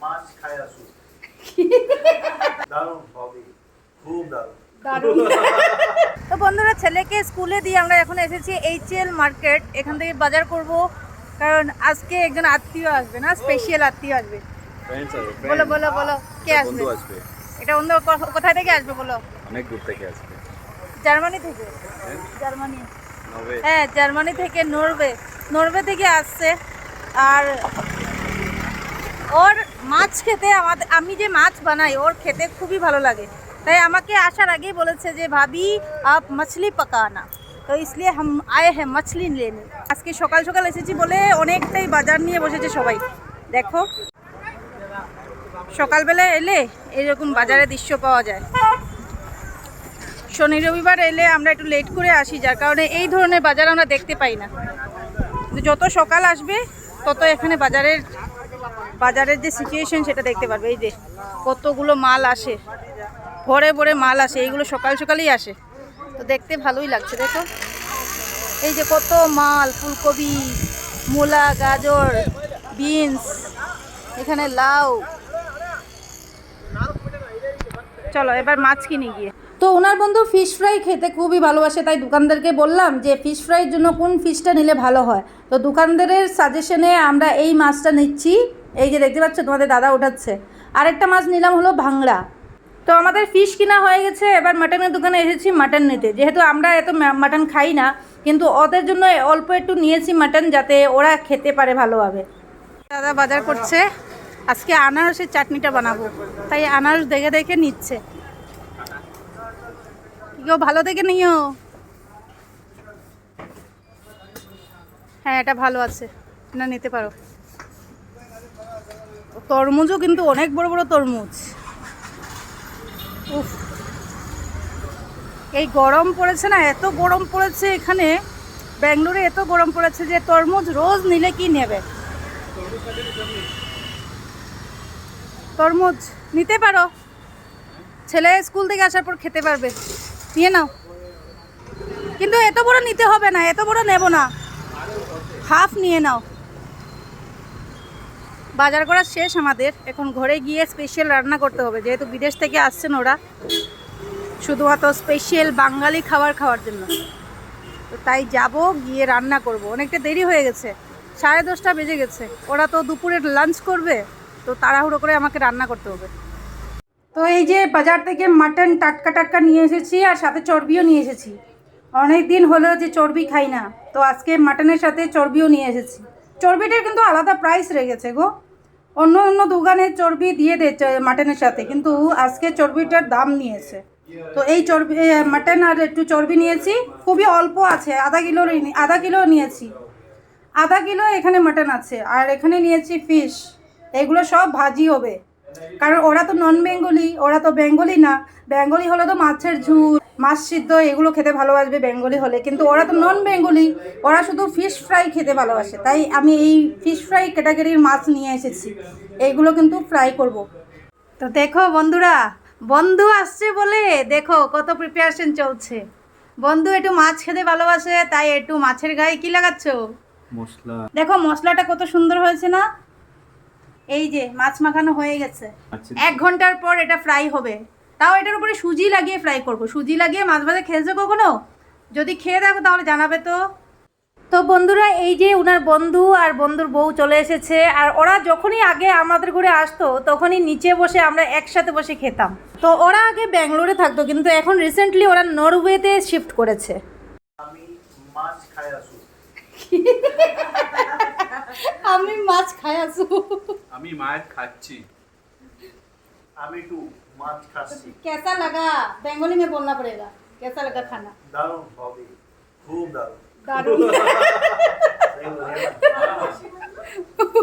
মাছ খাই আসু দারুণ হবে খুব দারুণ। তো বন্ধুরা ছেলেকে স্কুলে দিয়ে আমরা এখন এসেছি এইচএল মার্কেট এখান থেকে বাজার করব। কারণ আজকে একজন আত্মীয় আসবে না স্পেশাল আত্মীয় আসবে। বলো বলো বলো কে আসবে? এটা অন্য ক- কোথায় থেকে আসবে বলো? অনেক দূর থেকে আসবে। জার্মানি থেকে? জার্মানি। নবে হ্যাঁ জার্মানি থেকে নরওয়ে। নরওয়ে থেকে আসছে। আর ওর মাছ খেতে আমাদের, আমি যে মাছ বানাই, ওর খেতে খুবই ভালো লাগে। তাই আমাকে আসার আগেই বলেছে যে, ভাবি, আপ মাছলি পাকানা। তো ইসলিয়ে হাম আয়ে হ্যাঁ মাছলি লেনে। আজকে সকাল সকাল এসেছি বলে অনেকটাই বাজার নিয়ে বসেছে সবাই। দেখো। সকালবেলা এলে এরকম বাজারে দৃশ্য পাওয়া যায়। শনি রবিবার এলে আমরা একটু লেট করে আসি, যার কারণে এই ধরনের বাজার আমরা দেখতে পাই না। যত সকাল আসবে, তত এখানে বাজারের বাজারের যে সিচুয়েশন সেটা দেখতে পারবে। এই যে কতগুলো মাল আসে। ভরে ভরে মাল আসে। এইগুলো সকাল সকালেই আসে। তো দেখতে ভালোই লাগছে, দেখো। এই যে কত মাল, ফুলকপি, মূলা, গাজর, বিনস, এখানে লাউ। চলো, এবার মাছ কিনে গিয়ে। তো ওনার বন্ধু ফিশ ফ্রাই খেতে খুবই ভালোবাসে, তাই দোকানদারকে বললাম যে ফিশ ফ্রাইয়ের জন্য কোন ফিশটা নিলে ভালো হয়? তো দোকানদারের সাজেশনে আমরা এই মাছটা নিচ্ছি। এই যে দেখতে পাচ্ছ, তোমাদের দাদা উঠাচ্ছে আরেকটা মাছ নিলাম হলো ভাংড়া তো আমাদের ফিশ কিনা হয়ে গেছে, এবার মাটনের দোকানে এসেছি মাটন নিতে। যেহেতু আমরা এত মাটন খাই না, কিন্তু ওদের জন্য অল্প একটু নিয়েছি মাটন যাতে ওরা খেতে পারে ভালোভাবে। দাদা বাজার করছে। আজকে আনারসের চাটনিটা বানাবো। তাই আনারস দেখে দেখে নিচ্ছে। কেউ ভালো দেখে নিও। হ্যাঁ এটা ভালো আছে। না, নিতে পারো। তরমুজও কিন্তু অনেক বড় বড় তরমুজ। উফ। এই গরম পড়েছে না, এত গরম পড়েছে এখানে, ব্যাঙ্গালোরে এত গরম পড়েছে যে তরমুজ রোজ নিলে কি নেবে? তরমুজ নিতে পারো। ছেলে স্কুল থেকে আসার পর খেতে পারবে। নিয়ে নাও। কিন্তু এত বড় নিতে হবে না, এত বড় নেব না। হাফ নিয়ে নাও। বাজার করা শেষ আমাদের। এখন ঘরে গিয়ে স্পেশাল রান্না করতে হবে। যেহেতু বিদেশ থেকে আসছেন ওরা, শুধুমাত্র স্পেশাল বাঙালি খাবার খাওয়ার জন্য। তো তাই যাব, গিয়ে রান্না করব। অনেকটা দেরি হয়ে গেছে। সাড়ে দশটা বেজে গেছে। ওরা তো দুপুরে লাঞ্চ করবে, তো তাড়াহুড়ো করে আমাকে রান্না করতে হবে। তো এই যে বাজার থেকে মাটন টাটকা টাটকা নিয়ে এসেছি, আর সাথে চর্বিও নিয়ে এসেছি। অনেক দিন হলো যে চর্বি খাই না, তো আজকে মাটনের সাথে চর্বিও নিয়ে এসেছি। চর্বিটার কিন্তু আলাদা প্রাইস রেগেছে গো। অন্য অন্য দোকানে চর্বি দিয়ে দে চ- মাটনের সাথে, কিন্তু আজকে চর্বিটার দাম নিয়েছে। তো এই চর্বি মাটন আর একটু চর্বি নিয়েছি, খুবই অল্প আছে, আধা কিলোর আধা কিলো নিয়েছি। আধা কিলো এখানে মাটন আছে, আর এখানে নিয়েছি ফিশ। এগুলো সব ভাজি হবে। কারণ ওরা তো নন বেঙ্গলি ওরা তো বেঙ্গলি না। বেঙ্গলি হলে তো মাছের ঝুল মাছ সিদ্ধ এগুলো খেতে ভালোবাসবে বেঙ্গলি হলে। কিন্তু ওরা তো নন বেঙ্গলি ওরা শুধু ফিশ ফ্রাই খেতে ভালোবাসে। তাই আমি এই ফিশ ফ্রাই ক্যাটাগরির মাছ নিয়ে এসেছি। এইগুলো কিন্তু ফ্রাই করব। তো দেখো বন্ধুরা বন্ধু আসছে বলে দেখো কত প্রিপারেশন চলছে। বন্ধু একটু মাছ খেতে ভালোবাসে তাই একটু মাছের গায়ে কি লাগাচ্ছ? মশলা। দেখো মশলাটা কত সুন্দর হয়েছে না? এই যে মাছ মাখানো হয়ে গেছে। এক ঘণ্টার পর এটা ফ্রাই হবে। তাও এটার উপরে সুজি লাগিয়ে ফ্রাই করব। সুজি লাগিয়ে মাছ ভাজা খেয়েছো কখনো? যদি খেয়ে দেখো তাহলে জানাবে তো। তো বন্ধুরা এই যে ওনার বন্ধু আর বন্ধুর বউ চলে এসেছে আর ওরা যখনই আগে আমাদের ঘরে আসতো তখনই নিচে বসে আমরা একসাথে বসে খেতাম। তো ওরা আগে ব্যাঙ্গালোরে থাকতো কিন্তু এখন রিসেন্টলি ওরা নরওয়েতে শিফট করেছে। আমি মাছ খাই আসু আমি মাছ খাই আসু আমি মাছ খাচ্ছি। আমি একটু মাছ খাচ্ছি। কেসা লাগা বেঙ্গলি মে বলনা পড়েগা কেসা লাগা খানা। দারুণ ভাবি খুব দারুণ। দারুণ।